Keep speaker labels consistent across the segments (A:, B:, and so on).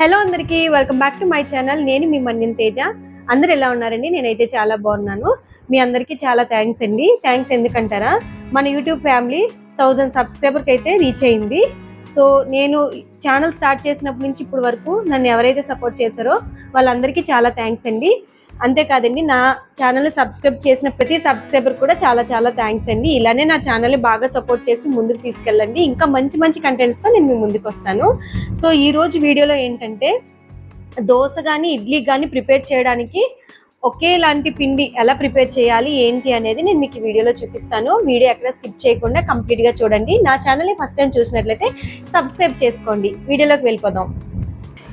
A: Hello అందరికీ welcome back to my channel. నేను మీ మన్యం తేజ. అందరు ఎలా ఉన్నారండి? నేనైతే చాలా బాగున్నాను. మీ అందరికీ చాలా థ్యాంక్స్ అండి. థ్యాంక్స్ ఎందుకంటారా? మన యూట్యూబ్ ఫ్యామిలీ థౌజండ్ సబ్స్క్రైబర్కి అయితే రీచ్ అయింది. సో నేను ఛానల్ స్టార్ట్ చేసినప్పటి నుంచి ఇప్పటి వరకు నన్ను ఎవరైతే సపోర్ట్ చేశారో వాళ్ళందరికీ చాలా థ్యాంక్స్ అండి. అంతేకాదండి నా ఛానల్ సబ్స్క్రైబ్ చేసిన ప్రతి సబ్స్క్రైబర్ కూడా చాలా చాలా థ్యాంక్స్ అండి. ఇలానే నా ఛానల్ బాగా సపోర్ట్ చేసి ముందుకు తీసుకెళ్ళండి. ఇంకా మంచి మంచి కంటెంట్స్తో నేను మీ ముందుకు వస్తాను. సో ఈరోజు వీడియోలో ఏంటంటే దోశ కానీ ఇడ్లీ కానీ ప్రిపేర్ చేయడానికి ఒకేలాంటి పిండి ఎలా ప్రిపేర్ చేయాలి ఏంటి అనేది నేను మీకు వీడియోలో చూపిస్తాను. వీడియో ఎక్కడ స్కిప్ చేయకుండా కంప్లీట్గా చూడండి. నా ఛానల్ని ఫస్ట్ టైం చూసినట్లయితే సబ్స్క్రైబ్ చేసుకోండి. వీడియోలోకి వెళ్ళిపోదాం.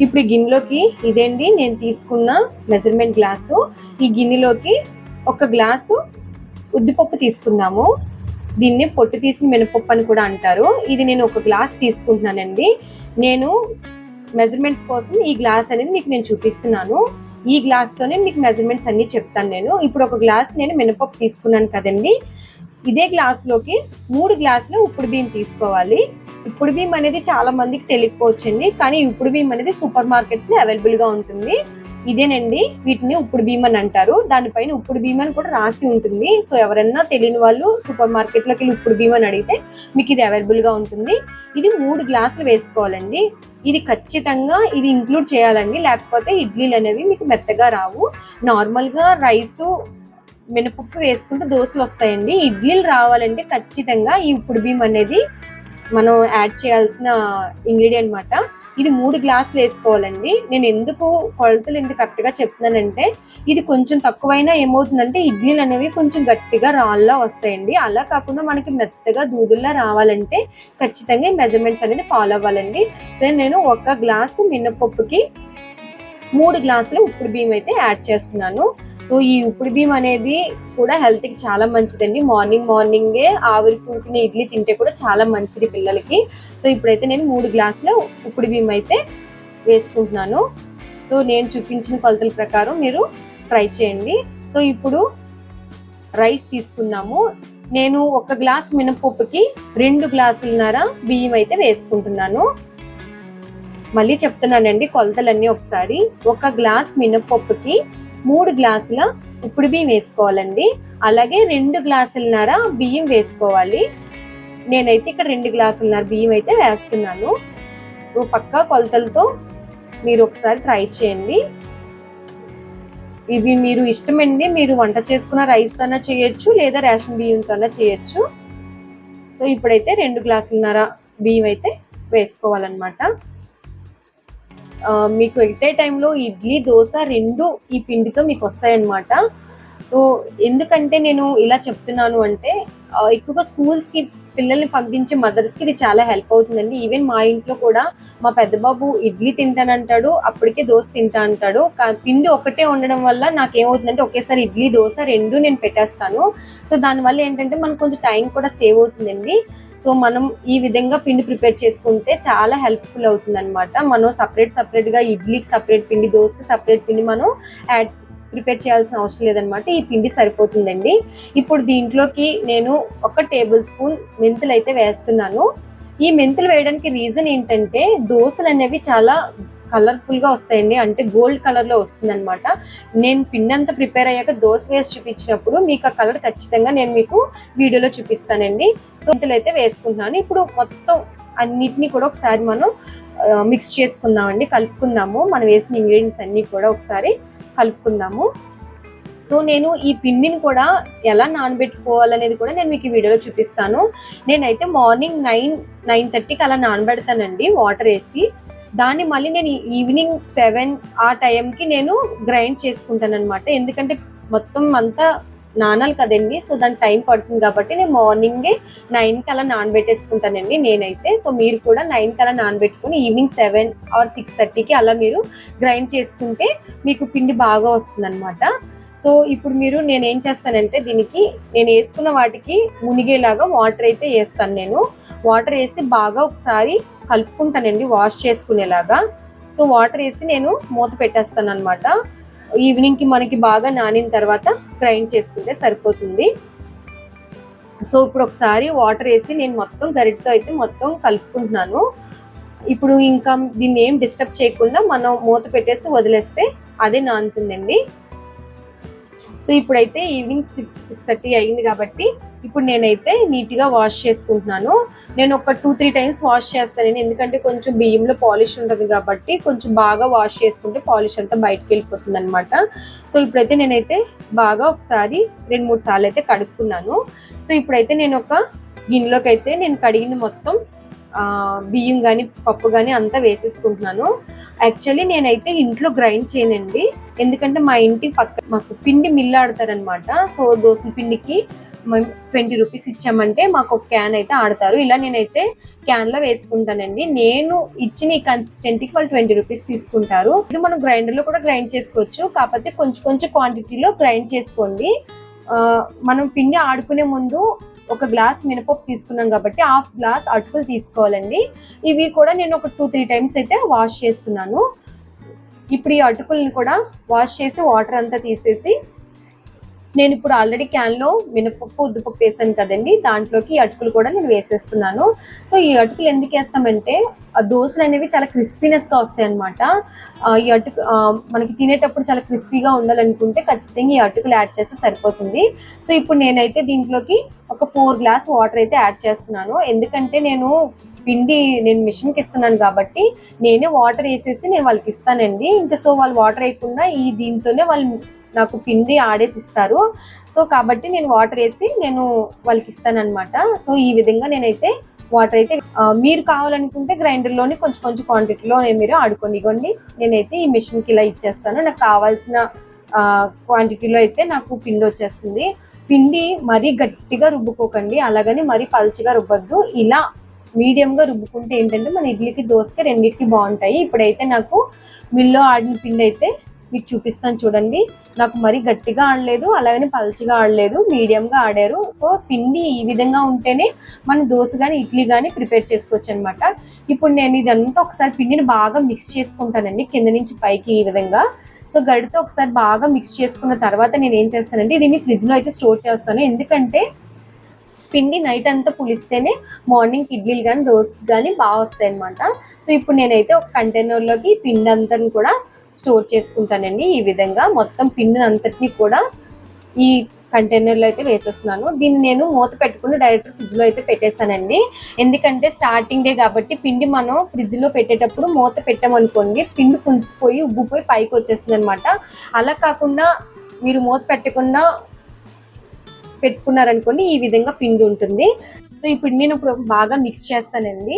A: ఇప్పుడు ఈ గిన్నెలోకి ఇదేంటి? నేను తీసుకున్న మెజర్మెంట్ గ్లాసు ఈ గిన్నెలోకి ఒక గ్లాసు ఉద్దిపప్పు తీసుకున్నాము. దీన్ని పొట్టు తీసిన మినపప్పు అని కూడా అంటారు. ఇది నేను ఒక గ్లాస్ తీసుకుంటున్నానండి. నేను మెజర్మెంట్ కోసం ఈ గ్లాస్ అనేది మీకు నేను చూపిస్తున్నాను. ఈ గ్లాస్తోనే మీకు మెజర్మెంట్స్ అన్నీ చెప్తాను నేను. ఇప్పుడు ఒక గ్లాస్ నేను మినపప్పు తీసుకున్నాను కదండి. ఇదే గ్లాస్లోకి మూడు గ్లాసులు ఉప్పుడు బియ్యం తీసుకోవాలి. ఇప్పుడు భీమ్ అనేది చాలా మందికి తెలియకపోవచ్చండి కానీ ఇప్పుడు భీమ్ అనేది సూపర్ మార్కెట్స్లో అవైలబుల్గా ఉంటుంది. ఇదేనండి వీటిని ఉప్పుడు బియ్యం అని అంటారు. దానిపైన ఉప్పుడు బియ్యం అని కూడా రాసి ఉంటుంది. సో ఎవరన్నా తెలియని వాళ్ళు సూపర్ మార్కెట్లోకి వెళ్ళి ఉప్పుడు బియ్యం అని అడిగితే మీకు ఇది అవైలబుల్గా ఉంటుంది. ఇది మూడు గ్లాసులు వేసుకోవాలండి. ఇది ఖచ్చితంగా ఇది ఇంక్లూడ్ చేయాలండి. లేకపోతే ఇడ్లీలు అనేవి మీకు మెత్తగా రావు. నార్మల్గా మినపప్పు వేసుకుంటే దోశలు వస్తాయండి. ఇడ్లీలు రావాలంటే ఖచ్చితంగా ఈ ఉప్పుడు భీమ్ అనేది మనం యాడ్ చేయాల్సిన ఇంగ్రీడియంట్ అనమాట ఇది మూడు గ్లాసులు వేసుకోవాలండి. నేను ఎందుకు కొలతలు ఎందుకు కరెక్ట్గా చెప్తున్నానంటే ఇది కొంచెం తక్కువైనా ఏమవుతుందంటే ఇడ్లీలు అనేవి కొంచెం గట్టిగా రాళ్ళ వస్తాయండి. అలా కాకుండా మనకి మెత్తగా దూదుల్లా రావాలంటే ఖచ్చితంగా ఈ మెజర్మెంట్స్ అనేది ఫాలో అవ్వాలండి. దెన్ నేను ఒక గ్లాసు మినపప్పుకి మూడు గ్లాసులు ఉప్పుడు బియ్యం అయితే యాడ్ చేస్తున్నాను. సో ఈ ఉప్పుడు బియ్యం అనేది కూడా హెల్త్కి చాలా మంచిదండి. మార్నింగ్ మార్నింగే ఆవిరి కూకిన ఇడ్లీ తింటే కూడా చాలా మంచిది పిల్లలకి. సో ఇప్పుడైతే నేను మూడు గ్లాసుల ఉప్పుడు బియ్యం అయితే వేసుకుంటున్నాను. సో నేను చూపించిన కొలతల ప్రకారం మీరు ట్రై చేయండి. సో ఇప్పుడు రైస్ తీసుకుందాము. నేను ఒక గ్లాస్ మినపప్పుకి రెండు గ్లాసులన్నర బియ్యం అయితే వేసుకుంటున్నాను. మళ్ళీ చెప్తున్నానండి కొలతలన్నీ ఒకసారి. ఒక గ్లాస్ మినపప్పుకి మూడు గ్లాసుల ఉప్పుడు బియ్యం వేసుకోవాలండి. అలాగే రెండు గ్లాసులన్నర బియ్యం వేసుకోవాలి. నేనైతే ఇక్కడ రెండు గ్లాసులన్నర బియ్యం అయితే వేస్తున్నాను. పక్కా కొలతలతో మీరు ఒకసారి ట్రై చేయండి. ఇవి మీరు ఇష్టమండి మీరు వంట చేసుకున్న రైస్తోనా చేయొచ్చు లేదా రేషన్ బియ్యంతోనా చేయొచ్చు. సో ఇప్పుడైతే రెండు గ్లాసులన్నర బియ్యం అయితే వేసుకోవాలన్నమాట. మీకు ఎట్టే టైంలో ఇడ్లీ దోశ రెండు ఈ పిండితో మీకు వస్తాయన్నమాట. సో ఎందుకంటే నేను ఇలా చెప్తున్నాను అంటే ఎక్కువగా స్కూల్స్కి పిల్లల్ని పంపించే మదర్స్కి ఇది చాలా హెల్ప్ అవుతుందండి. ఈవెన్ మా ఇంట్లో కూడా మా పెద్దబాబు ఇడ్లీ తింటానంటాడు అప్పటికే దోశ తింటా అంటాడు. పిండి ఒకటే ఉండడం వల్ల నాకు ఏమవుతుందంటే ఒకేసారి ఇడ్లీ దోశ రెండు నేను పెట్టేస్తాను. సో దానివల్ల ఏంటంటే మనకు కొంచెం టైం కూడా సేవ్ అవుతుందండి. సో మనం ఈ విధంగా పిండి ప్రిపేర్ చేసుకుంటే చాలా హెల్ప్ఫుల్ అవుతుంది అనమాట మనం సపరేట్ సపరేట్గా ఇడ్లీకి సపరేట్ పిండి దోశకి సపరేట్ పిండి మనం యాడ్ ప్రిపేర్ చేయాల్సిన అవసరం లేదనమాట ఈ పిండి సరిపోతుందండి. ఇప్పుడు దీంట్లోకి నేను ఒక టేబుల్ స్పూన్ మెంతులు అయితే వేస్తున్నాను. ఈ మెంతులు వేయడానికి రీజన్ ఏంటంటే దోశలు అనేవి చాలా కలర్ఫుల్గా వస్తాయండి. అంటే గోల్డ్ కలర్లో వస్తుంది అనమాట నేను పిండి అంతా ప్రిపేర్ అయ్యాక దోశ వేసి చూపించినప్పుడు మీకు ఆ కలర్ ఖచ్చితంగా నేను మీకు వీడియోలో చూపిస్తానండి. సో ఇంతలో అయితే వేసుకుంటున్నాను. ఇప్పుడు మొత్తం అన్నిటినీ కూడా ఒకసారి మనం మిక్స్ చేసుకుందామండి. కలుపుకుందాము. మనం వేసిన ఇంగ్రీడియంట్స్ అన్ని కూడా ఒకసారి కలుపుకుందాము. సో నేను ఈ పిండిని కూడా ఎలా నానబెట్టుకోవాలనేది కూడా నేను మీకు ఈ వీడియోలో చూపిస్తాను. నేనైతే మార్నింగ్ నైన్ నైన్ థర్టీకి అలా నానబెడతానండి. వాటర్ వేసి. దాన్ని మళ్ళీ నేను ఈవినింగ్ సెవెన్ ఆ టైంకి నేను గ్రైండ్ చేసుకుంటాను అనమాట ఎందుకంటే మొత్తం అంతా నానాలి కదండి సో దాని టైం పడుతుంది కాబట్టి నేను మార్నింగే నైన్కి అలా నానబెట్టేసుకుంటానండి నేనైతే. సో మీరు కూడా నైన్కి అలా నానబెట్టుకుని ఈవినింగ్ సెవెన్ ఆర్ సిక్స్ థర్టీకి అలా మీరు గ్రైండ్ చేసుకుంటే మీకు పిండి బాగా వస్తుంది సో ఇప్పుడు మీరు నేను ఏం చేస్తానంటే దీనికి నేను వేసుకున్న వాటికి మునిగేలాగా వాటర్ అయితే వేస్తాను నేను. వాటర్ వేసి బాగా ఒకసారి కలుపుకుంటానండి వాష్ చేసుకునేలాగా. సో వాటర్ వేసి నేను మూత పెట్టేస్తాను అనమాట ఈవినింగ్కి మనకి బాగా నానిన తర్వాత గ్రైండ్ చేసుకుంటే సరిపోతుంది. సో ఇప్పుడు ఒకసారి వాటర్ వేసి నేను మొత్తం గరిటతో అయితే మొత్తం కలుపుకుంటున్నాను. ఇప్పుడు ఇంకా దీన్ని ఏం డిస్టర్బ్ చేయకుండా మనం మూత పెట్టేసి వదిలేస్తే అదే నానుతుందండి. సో ఇప్పుడైతే ఈవినింగ్ సిక్స్ సిక్స్ థర్టీ అయింది కాబట్టి ఇప్పుడు నేనైతే నీట్గా వాష్ చేసుకుంటున్నాను. నేను ఒక టూ త్రీ టైమ్స్ వాష్ చేస్తాను ఎందుకంటే కొంచెం బియ్యంలో పాలిష్ ఉంటుంది కాబట్టి కొంచెం బాగా వాష్ చేసుకుంటే పాలిష్ అంతా బయటకు వెళ్ళిపోతుంది అనమాట సో ఇప్పుడైతే నేనైతే బాగా ఒకసారి రెండు మూడు సార్లు అయితే కడుక్కున్నాను. సో ఇప్పుడైతే నేను ఒక గిన్నెలోకి అయితే నేను కడిగింది మొత్తం బియ్యం కానీ పప్పు కానీ అంతా వేసేసుకుంటున్నాను. యాక్చువల్లీ నేనైతే ఇంట్లో గ్రైండ్ చేయనండి. ఎందుకంటే మా ఇంటి పక్క మాకు పిండి మిల్లు ఆడతారనమాట సో దోశల పిండికి ట్వంటీ రూపీస్ ఇచ్చామంటే మాకు ఒక క్యాన్ అయితే ఆడతారు. ఇలా నేనైతే క్యాన్లో వేసుకుంటానండి. నేను ఇచ్చిన ఈ కన్సిస్టెంట్కి వాళ్ళు ట్వంటీ రూపీస్ తీసుకుంటారు. ఇది మనం గ్రైండర్లో కూడా గ్రైండ్ చేసుకోవచ్చు. కాకపోతే కొంచెం కొంచెం క్వాంటిటీలో గ్రైండ్ చేసుకోండి. మనం పిండి ఆడుకునే ముందు ఒక గ్లాస్ మినపప్పు తీసుకున్నాం కాబట్టి హాఫ్ గ్లాస్ అటుకులు తీసుకోవాలండి. ఇవి కూడా నేను ఒక టూ త్రీ టైమ్స్ అయితే వాష్ చేస్తున్నాను. ఇప్పుడు ఈ అటుకుల్ని కూడా వాష్ చేసి వాటర్ అంతా తీసేసి నేను ఇప్పుడు ఆల్రెడీ క్యాన్లో మినపప్పు ఉద్దుపప్పు వేసాను కదండి. దాంట్లోకి ఈ అటుకులు కూడా నేను వేసేస్తున్నాను. సో ఈ అటుకులు ఎందుకు వేస్తామంటే ఆ దోశలు అనేవి చాలా క్రిస్పీనెస్గా వస్తాయి అనమాట ఈ అటుకు మనకి తినేటప్పుడు చాలా క్రిస్పీగా ఉండాలనుకుంటే ఖచ్చితంగా ఈ అటుకులు యాడ్ చేస్తే సరిపోతుంది. సో ఇప్పుడు నేనైతే దీంట్లోకి ఒక ఫోర్ గ్లాస్ వాటర్ అయితే యాడ్ చేస్తున్నాను. ఎందుకంటే నేను పిండి నేను మిషన్కి ఇస్తున్నాను కాబట్టి నేనే వాటర్ వేసేసి నేను వాళ్ళకి ఇస్తానండి. ఇంకా సో వాళ్ళు వాటర్ వేయకుండా ఈ దీంతోనే వాళ్ళు నాకు పిండి ఆడేసి ఇస్తారు. సో కాబట్టి నేను వాటర్ వేసి నేను వాళ్ళకి ఇస్తానమాట సో ఈ విధంగా నేనైతే వాటర్ అయితే మీరు కావాలనుకుంటే గ్రైండర్లోని కొంచెం కొంచెం క్వాంటిటీలో మీరు ఆడుకొని ఇవ్వండి నేనైతే ఈ మిషన్కి ఇలా ఇచ్చేస్తాను. నాకు కావాల్సిన క్వాంటిటీలో అయితే నాకు పిండి వచ్చేస్తుంది. పిండి మరీ గట్టిగా రుబ్బుకోకండి. అలాగని మరీ పలుచగా రుబ్బద్దు. ఇలా మీడియంగా రుబ్బుకుంటే ఏంటంటే మన ఇడ్లీకి దోసకి రెండింటికి బాగుంటాయి. ఇప్పుడైతే నాకు మిల్లో ఆడిన పిండి అయితే మీకు చూపిస్తాను చూడండి. నాకు మరీ గట్టిగా ఆడలేదు అలాగని పల్చగా ఆడలేదు మీడియంగా ఆడారు. సో పిండి ఈ విధంగా ఉంటేనే మనం దోశ కానీ ఇడ్లీ కానీ ప్రిపేర్ చేసుకోవచ్చు అనమాట ఇప్పుడు నేను ఇదంతా ఒకసారి పిండిని బాగా మిక్స్ చేసుకుంటానండి కింద నుంచి పైకి ఈ విధంగా. సో గడితో ఒకసారి బాగా మిక్స్ చేసుకున్న తర్వాత నేను ఏం చేస్తానంటే దీన్ని ఫ్రిడ్జ్లో అయితే స్టోర్ చేస్తాను. ఎందుకంటే పిండి నైట్ అంతా పులిస్తేనే మార్నింగ్ ఇడ్లీలు కానీ దోశ కానీ బాగా వస్తాయి అనమాట సో ఇప్పుడు నేనైతే ఒక కంటైనర్లోకి పిండి అంతా కూడా స్టోర్ చేసుకుంటానండి. ఈ విధంగా మొత్తం పిండిని అంతటినీ కూడా ఈ కంటైనర్లో అయితే వేసేస్తున్నాను. దీన్ని నేను మూత పెట్టుకుని డైరెక్ట్ ఫ్రిడ్జ్లో అయితే పెట్టేస్తానండి ఎందుకంటే స్టార్టింగ్ డే కాబట్టి పిండి మనం ఫ్రిడ్జ్లో పెట్టేటప్పుడు మూత పెట్టామనుకోండి పిండి పులిసిపోయి ఉబ్బిపోయి పైకి వచ్చేస్తుంది అనమాట అలా కాకుండా మీరు మూత పెట్టకుండా పెట్టుకున్నారనుకోండి ఈ విధంగా పిండి ఉంటుంది. సో ఈ పిండిని ఇప్పుడు బాగా మిక్స్ చేస్తానండి.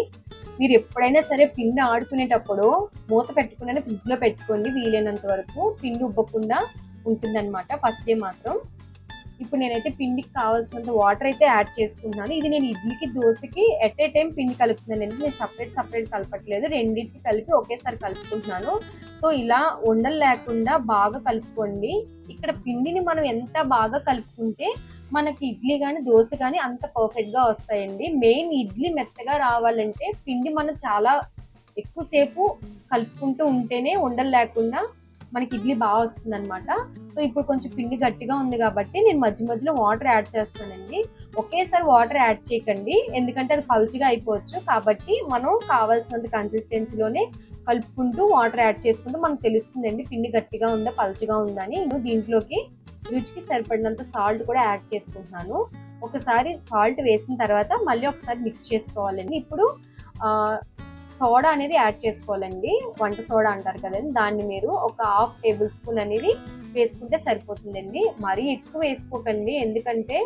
A: మీరు ఎప్పుడైనా సరే పిండి ఆడుకునేటప్పుడు మూత పెట్టుకునే ఫ్రిడ్జ్లో పెట్టుకోండి వీలైనంత వరకు. పిండి ఉబ్బకుండా ఉంటుందన్నమాట ఫస్ట్ డే మాత్రం. ఇప్పుడు నేనైతే పిండికి కావాల్సినంత వాటర్ అయితే యాడ్ చేసుకుంటున్నాను. ఇది నేను ఇడ్లీకి దోశకి ఎట్ ఏ టైం పిండి కలుపుతున్నాను. అండి నేను సపరేట్ సపరేట్ కలపట్లేదు. రెండింటికి కలిపి ఒకేసారి కలుపుకుంటున్నాను. సో ఇలా ఉండలు లేకుండా బాగా కలుపుకోండి. ఇక్కడ పిండిని మనం ఎంత బాగా కలుపుకుంటే మనకి ఇడ్లీ కానీ దోశ కానీ అంత పర్ఫెక్ట్గా వస్తాయండి. మెయిన్ ఇడ్లీ మెత్తగా రావాలంటే పిండి మనం చాలా ఎక్కువసేపు కలుపుకుంటూ ఉంటేనే ఉండలు లేకుండా మనకి ఇడ్లీ బాగా వస్తుంది అనమాట సో ఇప్పుడు కొంచెం పిండి గట్టిగా ఉంది కాబట్టి నేను మధ్య మధ్యలో వాటర్ యాడ్ చేస్తానండి. ఒకేసారి వాటర్ యాడ్ చేయకండి. ఎందుకంటే అది పలుచగా అయిపోవచ్చు. కాబట్టి మనం కావాల్సినంత కన్సిస్టెన్సీలోనే కలుపుకుంటూ వాటర్ యాడ్ చేసుకుంటూ మనకు తెలుస్తుందండి పిండి గట్టిగా ఉందా పలుచగా ఉందా అని. దీంట్లోకి రుచికి సరిపడినంత సాల్ట్ కూడా యాడ్ చేసుకుంటున్నాను. ఒకసారి సాల్ట్ వేసిన తర్వాత మళ్ళీ ఒకసారి మిక్స్ చేసుకోవాలండి. ఇప్పుడు సోడా అనేది యాడ్ చేసుకోవాలండి. వంట సోడా అంటారు కదండి. దాన్ని మీరు ఒక హాఫ్ టేబుల్ స్పూన్ అనేది వేసుకుంటే సరిపోతుందండి. మరీ ఎక్కువ వేసుకోకండి. ఎందుకంటే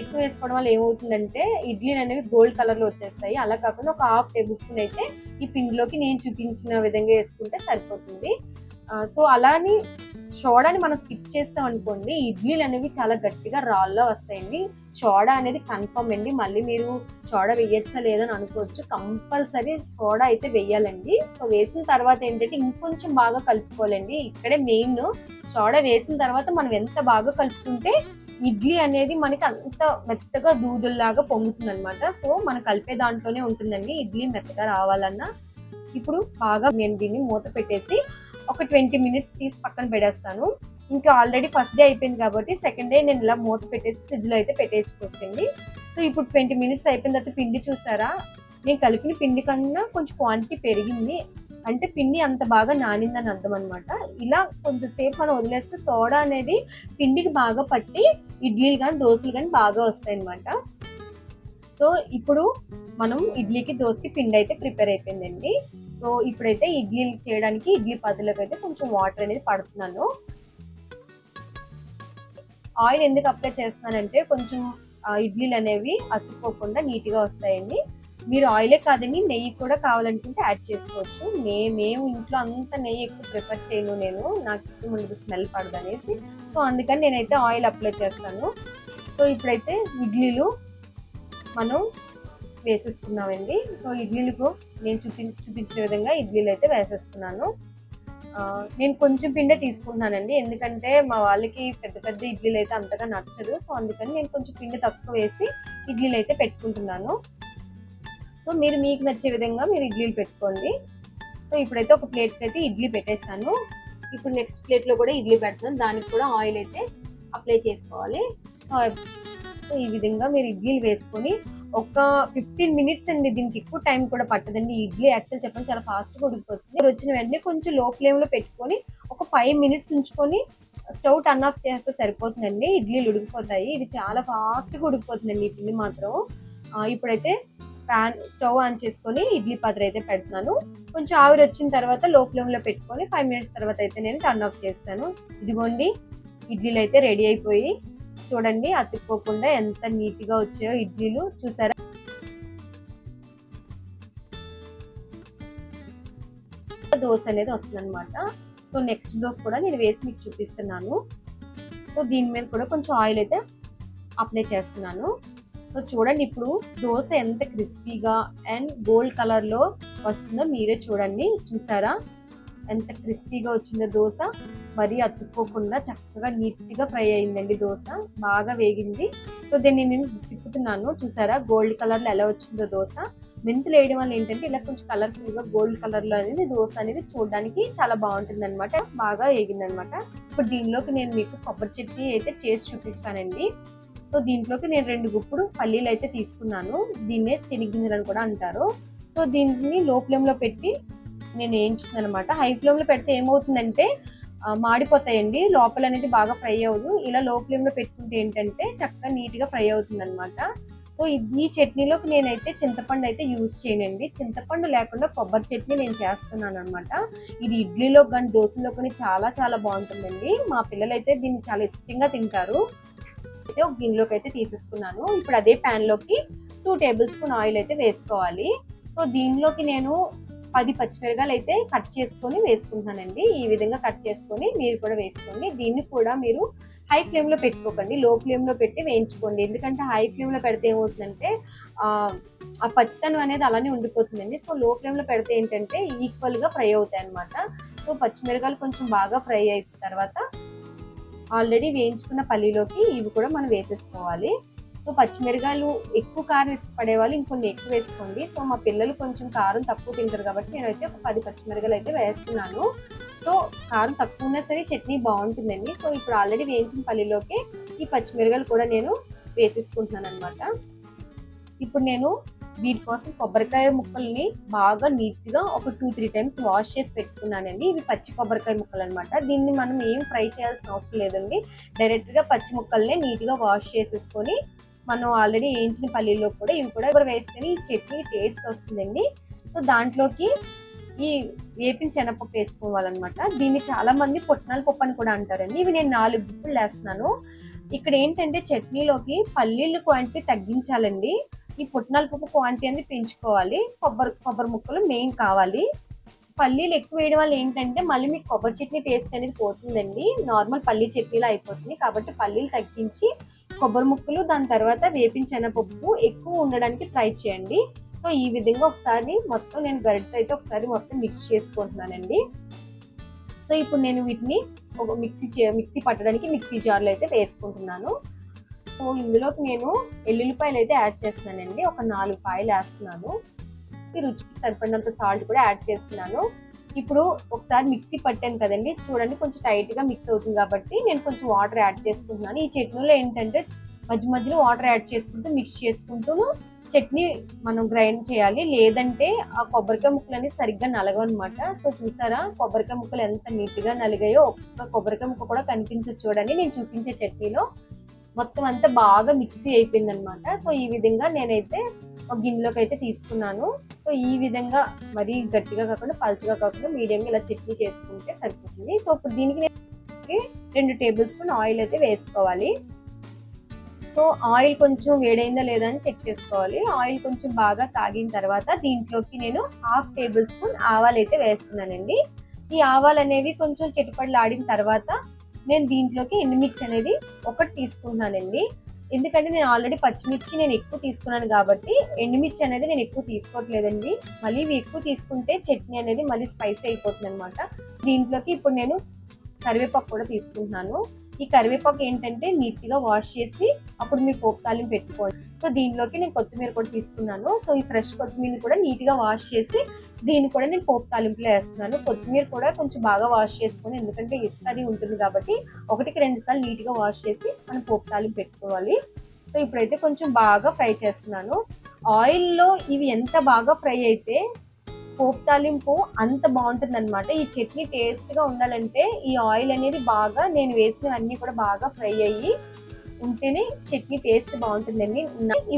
A: ఎక్కువ వేసుకోవడం వల్ల ఏమవుతుందంటే ఇడ్లీలు అనేవి గోల్డ్ కలర్లో వచ్చేస్తాయి. అలా కాకుండా ఒక హాఫ్ టేబుల్ స్పూన్ అయితే ఈ పిండిలోకి నేను చూపించిన విధంగా వేసుకుంటే సరిపోతుంది. సో అలాని సోడాని మనం స్కిప్ చేస్తాం అనుకోండి ఇడ్లీలు అనేవి చాలా గట్టిగా రాళ్ళలో వస్తాయండి. సోడా అనేది కన్ఫర్మ్ అండి. మళ్ళీ మీరు సోడా వేయచ్చా లేదని అనుకోవచ్చు. కంపల్సరీ సోడా అయితే వేయాలండి. సో వేసిన తర్వాత ఏంటంటే ఇంకొంచెం బాగా కలుపుకోవాలండి. ఇక్కడే మెయిన్ సోడా వేసిన తర్వాత మనం ఎంత బాగా కలుపుకుంటే ఇడ్లీ అనేది మనకి అంత మెత్తగా దూదుల్లాగా పొంగుతుంది అనమాట సో మనం కలిపే దాంట్లోనే ఉంటుందండి. ఇడ్లీ మెత్తగా రావాలన్నా. ఇప్పుడు బాగా నేను దీన్ని మూత పెట్టేసి ఒక ట్వంటీ మినిట్స్ తీసి పక్కన పెడేస్తాను ఇంకా ఆల్రెడీ ఫస్ట్ డే అయిపోయింది కాబట్టి సెకండ్ డే నేను ఇలా మూత పెట్టేసి ఫ్రిడ్జ్లో అయితే పెట్టేసుకోవచ్చండి. సో ఇప్పుడు ట్వంటీ మినిట్స్ అయిపోయిన తర్వాత పిండి చూసారా? నేను కలిపిన పిండి కన్నా కొంచెం క్వాంటిటీ పెరిగింది. అంటే పిండి అంత బాగా నానిందని అర్థం అనమాట ఇలా కొంతసేపు మనం వదిలేస్తే సోడా అనేది పిండికి బాగా పట్టి ఇడ్లీలు కానీ దోశలు కానీ బాగా వస్తాయి అనమాట సో ఇప్పుడు మనం ఇడ్లీకి దోశకి పిండి అయితే ప్రిపేర్ అయిపోయిందండి. సో ఇప్పుడైతే ఇడ్లీలు చేయడానికి ఇడ్లీ పదులకు అయితే కొంచెం వాటర్ అనేది పడుతున్నాను. ఆయిల్ ఎందుకు అప్లై చేస్తున్నానంటే కొంచెం ఇడ్లీలు అనేవి అతుక్కోకుండా నీట్గా వస్తాయండి. మీరు ఆయిలే కాదండి నెయ్యి కూడా కావాలనుకుంటే యాడ్ చేసుకోవచ్చు. మే మేము ఇంట్లో అంత నెయ్యి ఎక్కువ ప్రిఫర్ చేయను నేను. నాకు ఇష్టం ఉండదు స్మెల్ పడదు అనేసి. సో అందుకని నేనైతే ఆయిల్ అప్లై చేస్తాను. సో ఇప్పుడైతే ఇడ్లీలు మనం వేసేసుకున్నామండి సో ఇడ్లీలకు నేను చూపి చూపించిన విధంగా ఇడ్లీలు అయితే వేసేస్తున్నాను నేను కొంచెం పిండే తీసుకుంటున్నానండి. ఎందుకంటే మా వాళ్ళకి పెద్ద పెద్ద ఇడ్లీలు అయితే అంతగా నచ్చదు. సో అందుకని నేను కొంచెం పిండి తక్కువ వేసి ఇడ్లీలు అయితే పెట్టుకుంటున్నాను. సో మీరు మీకు నచ్చే విధంగా మీరు ఇడ్లీలు పెట్టుకోండి. సో ఇప్పుడైతే ఒక ప్లేట్కి అయితే ఇడ్లీ పెట్టేస్తాను ఇప్పుడు నెక్స్ట్ ప్లేట్లో కూడా ఇడ్లీ పెడుతున్నాను. దానికి కూడా ఆయిల్ అయితే అప్లై చేసుకోవాలి. సో సో ఈ విధంగా మీరు ఇడ్లీలు వేసుకొని ఒక ఫిఫ్టీన్ మినిట్స్ అండి. దీనికి ఎక్కువ టైం కూడా పట్టదండి. ఇడ్లీ యాక్చువల్ చెప్పండి చాలా ఫాస్ట్గా ఉడికిపోతుంది. వచ్చిన వెంటనే కొంచెం లో ఫ్లేమ్లో పెట్టుకొని ఒక ఫైవ్ మినిట్స్ ఉంచుకొని స్టవ్ టర్న్ ఆఫ్ చేస్తే సరిపోతుందండి. ఇడ్లీలు ఉడికిపోతాయి. ఇది చాలా ఫాస్ట్గా ఉడికిపోతుందండి. ఈ పిండి మాత్రం. ఇప్పుడైతే ప్యాన్ స్టవ్ ఆన్ చేసుకొని ఇడ్లీ పాత్ర అయితే పెడుతున్నాను. కొంచెం ఆవిరి వచ్చిన తర్వాత లో ఫ్లేమ్లో పెట్టుకొని ఫైవ్ మినిట్స్ తర్వాత అయితే నేను టర్న్ ఆఫ్ చేస్తాను. ఇదిగోండి. ఇడ్లీలు అయితే రెడీ అయిపోయి చూడండి అతిపోకుండా ఎంత నీట్గా వచ్చాయో ఇడ్లీలు. చూసారా? దోశ అనేది వస్తుంది అనమాట సో నెక్స్ట్ దోశ కూడా నేను వేసి మీకు చూపిస్తున్నాను. సో దీని మీద కూడా కొంచెం ఆయిల్ అయితే అప్లై చేస్తున్నాను. సో చూడండి ఇప్పుడు దోశ ఎంత క్రిస్పీగా అండ్ గోల్డ్ కలర్లో వస్తుందో మీరే చూడండి. చూసారా? ఎంత క్రిస్పీగా వచ్చిందో దోశ. మరీ అతుక్కోకుండా చక్కగా నీట్గా ఫ్రై అయిందండి దోశ. బాగా వేగింది. సో దీన్ని నేను తిప్పుతున్నాను. చూసారా? గోల్డ్ కలర్లో ఎలా వచ్చిందో దోశ. మెంతులు వేయడం వల్ల ఏంటంటే ఇలా కొంచెం కలర్ఫుల్గా గోల్డ్ కలర్లో అనేది దోశ అనేది చూడడానికి చాలా బాగుంటుంది అనమాట బాగా వేగింది అనమాట ఇప్పుడు దీనిలోకి నేను మీకు కొబ్బరి చట్నీ అయితే చేసి చూపిస్తానండి. సో దీంట్లోకి నేను రెండు గుప్పుడు పల్లీలు అయితే తీసుకున్నాను. దీన్నే అని కూడా అంటారు. సో దీన్ని లో ఫ్లేమ్లో పెట్టి నేను వేయించింది అనమాట హై ఫ్లేమ్లో పెడితే ఏమవుతుందంటే మాడిపోతాయండి. లోపల అనేది బాగా ఫ్రై అవ్వదు. ఇలా లో ఫ్లేమ్లో పెట్టుకుంటే ఏంటంటే చక్కగా నీట్గా ఫ్రై అవుతుంది అనమాట సో ఈ- చట్నీలోకి నేనైతే చింతపండు అయితే యూజ్ చేయనండి. చింతపండు లేకుండా కొబ్బరి చట్నీ నేను చేస్తున్నాను అనమాట ఇది ఇడ్లీలో కానీ దోశలో కానీ చాలా చాలా బాగుంటుందండి. మా పిల్లలు అయితే దీన్ని చాలా ఇష్టంగా తింటారు. అయితే ఒక గిన్నెలోకి అయితే తీసేసుకున్నాను. ఇప్పుడు అదే ప్యాన్లోకి టూ టేబుల్ స్పూన్ ఆయిల్ అయితే వేసుకోవాలి. సో దీనిలోకి నేను పది పచ్చిమిరకాయలు అయితే కట్ చేసుకొని వేసుకుంటున్నానండి ఈ విధంగా కట్ చేసుకొని మీరు కూడా వేసుకోండి. దీన్ని కూడా మీరు హై ఫ్లేమ్లో పెట్టుకోకండి. లో ఫ్లేమ్లో పెట్టి వేయించుకోండి. ఎందుకంటే హై ఫ్లేమ్లో పెడితే ఏమవుతుందంటే ఆ, ఆ పచ్చితనం అనేది అలానే ఉండిపోతుందండి. సో లో ఫ్లేమ్లో పెడితే ఏంటంటే ఈక్వల్గా ఫ్రై అవుతాయి అనమాట సో పచ్చిమిరకాయలు కొంచెం బాగా ఫ్రై అయిన తర్వాత ఆల్రెడీ వేయించుకున్న పల్లీలోకి ఇవి కూడా మనం వేసేసుకోవాలి. సో పచ్చిమిరకాయలు ఎక్కువ కారం ఇష్టపడే వాళ్ళు ఇంకొన్ని ఎక్కువ వేసుకోండి. సో మా పిల్లలు కొంచెం కారం తక్కువ తింటారు కాబట్టి నేనైతే ఒక పది పచ్చిమిరకాయలు అయితే వేస్తున్నాను. సో కారం తక్కువ ఉన్నా సరే చట్నీ బాగుంటుందండి. సో ఇప్పుడు ఆల్రెడీ వేయించిన పల్లిలోకి ఈ పచ్చిమిరకాయలు కూడా నేను వేసేసుకుంటున్నాను అనమాట ఇప్పుడు నేను వీటి కోసం కొబ్బరికాయ ముక్కల్ని బాగా నీట్గా ఒక టూ త్రీ టైమ్స్ వాష్ చేసి పెట్టుకున్నానండి. ఇవి పచ్చి కొబ్బరికాయ ముక్కలు అనమాట దీన్ని మనం ఏం ఫ్రై చేయాల్సిన అవసరం లేదండి. డైరెక్ట్గా పచ్చి ముక్కల్ని నీట్గా వాష్ చేసేసుకొని మనం ఆల్రెడీ వేయించిన పల్లీల్లో కూడా ఇవి కూడా ఎవరు వేస్తేనే ఈ చట్నీ టేస్ట్ వస్తుందండి. సో దాంట్లోకి ఈ వేపిన శనగపప్పు వేసుకోవాలన్నమాట. దీన్ని చాలా మంది పుట్నాల పప్పు అని కూడా అంటారండి. ఇవి నేను నాలుగు గుప్పులు వేస్తున్నాను. ఇక్కడ ఏంటంటే చట్నీలోకి పల్లీలు క్వాంటిటీ తగ్గించాలండి. ఈ పుట్నాల పప్పు క్వాంటిటీ అనేది పెంచుకోవాలి. కొబ్బరి కొబ్బరి ముక్కలు మెయిన్ కావాలి. పల్లీలు ఎక్కువ వేయడం వల్ల ఏంటంటే మళ్ళీ మీకు కొబ్బరి చట్నీ టేస్ట్ అనేది పోతుందండి. నార్మల్ పల్లీ చట్నీలో అయిపోతుంది. కాబట్టి పల్లీలు తగ్గించి కొబ్బరి ముక్కలు దాని తర్వాత వేపించిన పప్పు ఎక్కువ ఉండడానికి ట్రై చేయండి. సో ఈ విధంగా ఒకసారి మొత్తం నేను గరిటతో అయితే ఒకసారి మొత్తం మిక్స్ చేసుకుంటున్నానండి. సో ఇప్పుడు నేను వీటిని ఒక మిక్సీ చే మిక్సీ పట్టడానికి మిక్సీ జార్లో అయితే వేసుకుంటున్నాను. సో ఇందులోకి నేను ఎల్లుల్లిపాయలు అయితే యాడ్ చేస్తున్నానండి. ఒక నాలుగు పాయలు వేస్తున్నాను. రుచికి సరిపడినంత సాల్ట్ కూడా యాడ్ చేస్తున్నాను. ఇప్పుడు ఒకసారి మిక్సీ పట్టాను కదండి. చూడండి కొంచెం టైట్గా మిక్స్ అవుతుంది కాబట్టి నేను కొంచెం వాటర్ యాడ్ చేసుకుంటున్నాను. ఈ చట్నీలో ఏంటంటే మధ్య మధ్యలో వాటర్ యాడ్ చేసుకుంటూ మిక్స్ చేసుకుంటూ చట్నీ మనం గ్రైండ్ చేయాలి. లేదంటే ఆ కొబ్బరికాయ ముక్కలు అనేది సరిగ్గా నలగవన్నమాట సో చూసారా కొబ్బరికాయ ముక్కలు ఎంత నీట్గా నలిగాయో ఒక్క కొబ్బరికాయ ముక్క కూడా కనిపించదు చూడండి. నేను చూపించే చట్నీలో మొత్తం అంతా బాగా మిక్సీ అయిపోయింది అనమాట సో ఈ విధంగా నేనైతే ఒక గిన్నెలోకి అయితే తీసుకున్నాను. సో ఈ విధంగా మరీ గట్టిగా కాకుండా పలుచగా కాకుండా మీడియంగా ఇలా చట్నీ చేసుకుంటే సరిపోతుంది. సో ఇప్పుడు దీనికి నేను రెండు టేబుల్ స్పూన్ ఆయిల్ అయితే వేసుకోవాలి. సో ఆయిల్ కొంచెం వేడైందా లేదా అని చెక్ చేసుకోవాలి. ఆయిల్ కొంచెం బాగా కాగిన తర్వాత దీంట్లోకి నేను హాఫ్ టేబుల్ స్పూన్ ఆవాలు అయితే వేస్తున్నానండి. ఈ ఆవాలు అనేవి కొంచెం చిటపడలాడిన తర్వాత నేను దీంట్లోకి ఎండుమిర్చి అనేది ఒకటి తీసుకుంటున్నానండి ఎందుకంటే నేను ఆల్రెడీ పచ్చిమిర్చి నేను ఎక్కువ తీసుకున్నాను కాబట్టి ఎండుమిర్చి అనేది నేను ఎక్కువ తీసుకోవట్లేదండి. మళ్ళీ ఇవి ఎక్కువ తీసుకుంటే చట్నీ అనేది మళ్ళీ స్పైసీ అయిపోతుంది అనమాట దీంట్లోకి ఇప్పుడు నేను కరివేపాకు కూడా తీసుకుంటున్నాను. ఈ కరివేపాకు ఏంటంటే నీట్గా వాష్ చేసి అప్పుడు మీరు పోపు తాలింపు పెట్టుకోండి. సో దీనిలోకి నేను కొత్తిమీర కూడా తీసుకున్నాను. సో ఈ ఫ్రెష్ కొత్తిమీర కూడా నీట్గా వాష్ చేసి దీన్ని కూడా నేను పోపు తాలింపులో వేస్తున్నాను. కొత్తిమీర కూడా కొంచెం బాగా వాష్ చేసుకొని ఎందుకంటే ఇసుక అది ఉంటుంది కాబట్టి ఒకటికి రెండు సార్లు నీట్గా వాష్ చేసి మనం పోపు తాలింపు పెట్టుకోవాలి. సో ఇప్పుడైతే కొంచెం బాగా ఫ్రై చేస్తున్నాను. ఆయిల్లో ఇవి ఎంత బాగా ఫ్రై అయితే పోపు తాలింపు అంత బాగుంటుంది అనమాట ఈ చట్నీ టేస్ట్గా ఉండాలంటే ఈ ఆయిల్ అనేది బాగా నేను వేసినవన్నీ కూడా బాగా ఫ్రై అయ్యి ఉంటేనే చట్నీ టేస్ట్ బాగుంటుందండి.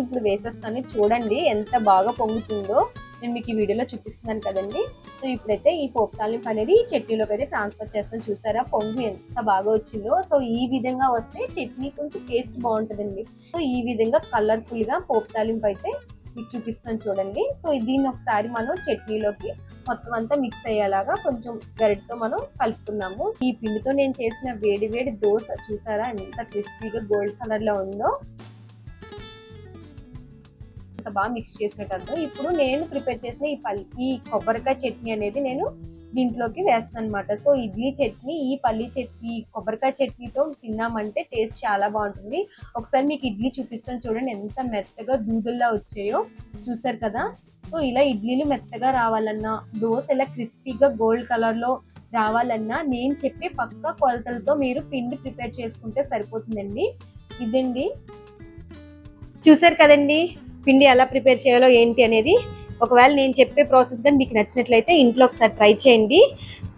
A: ఇప్పుడు వేసేస్తాను చూడండి ఎంత బాగా పొంగుతుందో. నేను మీకు ఈ వీడియోలో చూపిస్తున్నాను కదండి. సో ఇప్పుడైతే ఈ పోపు తాలింపు అనేది ఈ చట్నీలోకి అయితే ట్రాన్స్ఫర్ చేస్తాను. చూసారా? పొంగు ఎంత బాగా వచ్చిందో. సో ఈ విధంగా వస్తే చట్నీ కొంచెం టేస్ట్ బాగుంటుందండి. సో ఈ విధంగా కలర్ఫుల్గా పోపు తాలింపు అయితే మీకు చూపిస్తాను చూడండి. సో దీన్ని ఒకసారి మనం చట్నీలోకి మొత్తం అంతా మిక్స్ అయ్యేలాగా కొంచెం గరిటతో మనం కలుపుకుందాము. ఈ పిండితో నేను చేసిన వేడి వేడి దోశ చూసారా? ఎంత క్రిస్పీగా గోల్డ్ కలర్లో ఉందో. అంత బాగా మిక్స్ చేసినట్టు ఇప్పుడు నేను ప్రిపేర్ చేసిన ఈ పల్లి ఈ కొబ్బరికాయ చట్నీ అనేది నేను దీంట్లోకి వేస్తాను అనమాట సో ఇడ్లీ చట్నీ ఈ పల్లి చట్నీ కొబ్బరికాయ చట్నీతో తిన్నామంటే టేస్ట్ చాలా బాగుంటుంది. ఒకసారి మీకు ఇడ్లీ చూపిస్తాను చూడండి ఎంత మెత్తగా దూదుల్లా వచ్చాయో. చూసారు కదా? సో ఇలా ఇడ్లీలు మెత్తగా రావాలన్నా దోశ ఇలా క్రిస్పీగా గోల్డ్ కలర్లో రావాలన్నా నేను చెప్పే పక్క కొలతలతో మీరు పిండి ప్రిపేర్ చేసుకుంటే సరిపోతుందండి. ఇదండి. చూసారు కదండి పిండి ఎలా ప్రిపేర్ చేయాలో ఏంటి అనేది. ఒకవేళ నేను చెప్పే ప్రాసెస్ కానీ మీకు నచ్చినట్లయితే ఇంట్లో ఒకసారి ట్రై చేయండి.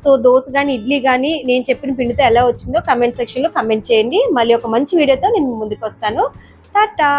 A: సో దోశ కానీ ఇడ్లీ కానీ నేను చెప్పిన పిండితో ఎలా వచ్చిందో కమెంట్ సెక్షన్లో కమెంట్ చేయండి. మళ్ళీ ఒక మంచి వీడియోతో నేను ముందుకు వస్తాను టాటా!